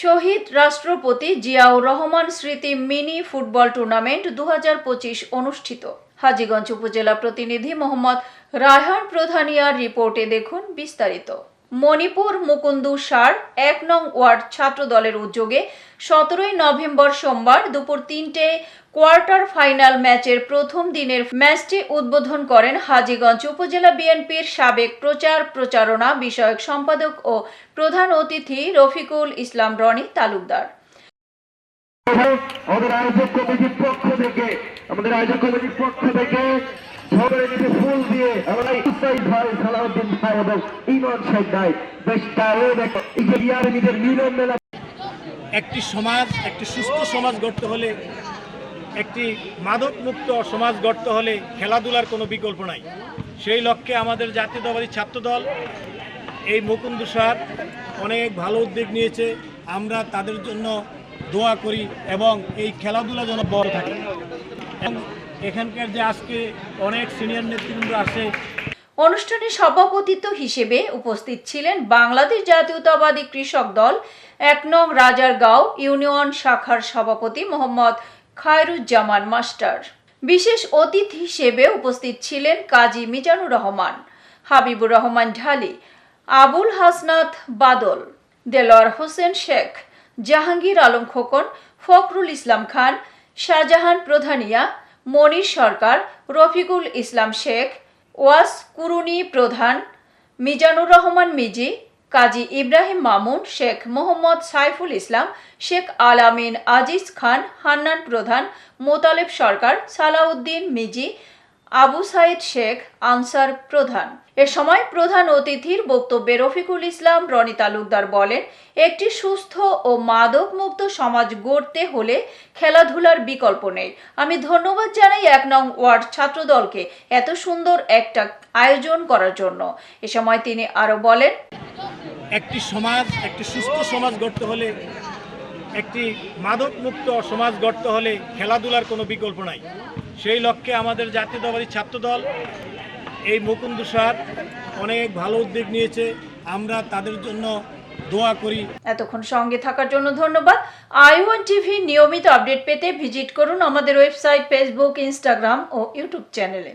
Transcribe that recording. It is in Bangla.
শহীদ রাষ্ট্রপতি জিয়াউর রহমান স্মৃতি মিনি ফুটবল টুর্নামেন্ট দু হাজার পঁচিশ অনুষ্ঠিত। হাজীগঞ্জ উপজেলা প্রতিনিধি মোহাম্মদ রায়হান প্রধানিয়ার রিপোর্টে দেখুন বিস্তারিত। মণিপুর মুকুন্দু সার, এক নং ওয়ার্ড ছাত্র দলের উদ্যোগে সতেরোই নভেম্বর সোমবার দুপুর তিনটে কোয়ার্টার ফাইনাল ম্যাচের প্রথম দিনের ম্যাচটি উদ্বোধন করেন হাজীগঞ্জ উপজেলা বিএনপির সাবেক প্রচার প্রচারণা বিষয়ক সম্পাদক ও প্রধান অতিথি রফিকুল ইসলাম রনি তালুকদার। আমাদের আয়োজক কমিটির পক্ষ থেকে, আমাদের আয়োজক কমিটির পক্ষ থেকে একটি সমাজ, একটি সুস্থ সমাজ গড়তে হলে, একটি মাদক মুক্ত সমাজ গড়তে হলে খেলাধুলার কোনো বিকল্প নাই। সেই লক্ষ্যে আমাদের জাতীয়তাবাদী ছাত্রদল, এই মুকুন্দ স্যার অনেক ভালো উদ্যোগ নিয়েছে। আমরা তাদের জন্য দোয়া করি এবং এই খেলাধুলা যেন বড় থাকে। এখানকার যে আজকে অনেক সিনিয়র নেতৃবৃন্দ আসে। অনুষ্ঠানে সভাপতিত্ব হিসেবে উপস্থিত ছিলেন বাংলাদেশ জাতীয়তাবাদী কৃষক দল, এক নং রাজারগাঁও ইউনিয়ন শাখার সভাপতি মোহাম্মদ খায়রুজ্জামান মাস্টার। বিশেষ অতিথি হিসেবে উপস্থিত ছিলেন কাজী মিজানুর রহমান, হাবিবুর রহমান ঢালি, আবুল হাসনাত বাদল, দেলোয়ার হোসেন শেখ, জাহাঙ্গীর আলম খোকন, ফখরুল ইসলাম খান, শাহজাহান প্রধানিয়া মনির সরকার, রফিকুল ইসলাম শেখ, ওয়াস কুরুনি প্রধান, মিজানুর রহমান মিজি, কাজী ইব্রাহিম মামুন শেখ মোহাম্মদ সাইফুল ইসলাম, শেখ আলামিন আজিজ খান হান্নান প্রধান, মোতালেব সরকার সালাউদ্দিন মিজি আবু সাইদ শেখ, আনসার প্রধান। এ সময় প্রধান অতিথির বক্তব্যে রফিকুল ইসলাম রনি তালুকদার বলেন, একটি সুস্থ ও মাদক মুক্ত সমাজ গড়তে হলে খেলাধুলার বিকল্প নেই। আমি ধন্যবাদ জানাই এক নং ওয়ার্ড ছাত্রদলকে এত সুন্দর একটা আয়োজন করার জন্য। এ সময় তিনি আরও বলেন, একটি সমাজ, একটি সুস্থ সমাজ গড়তে হলে, একটি মাদক মুক্ত সমাজ গড়তে হলে খেলাধুলার কোনো বিকল্প নাই। সেই লক্ষ্যে আমাদের জাতীয়তাবাদী ছাত্রদল এই মুকুন্দ সার অনেক ভালো উদ্যোগ নিয়েছে। আমরা তাদের জন্য দোয়া করি। এতক্ষণ সঙ্গে থাকার জন্য ধন্যবাদ। আই ওয়ান টিভি নিয়মিত আপডেট পেতে ভিজিট করুন আমাদের ওয়েবসাইট, ফেসবুক, ইনস্টাগ্রাম ও ইউটিউব চ্যানেলে।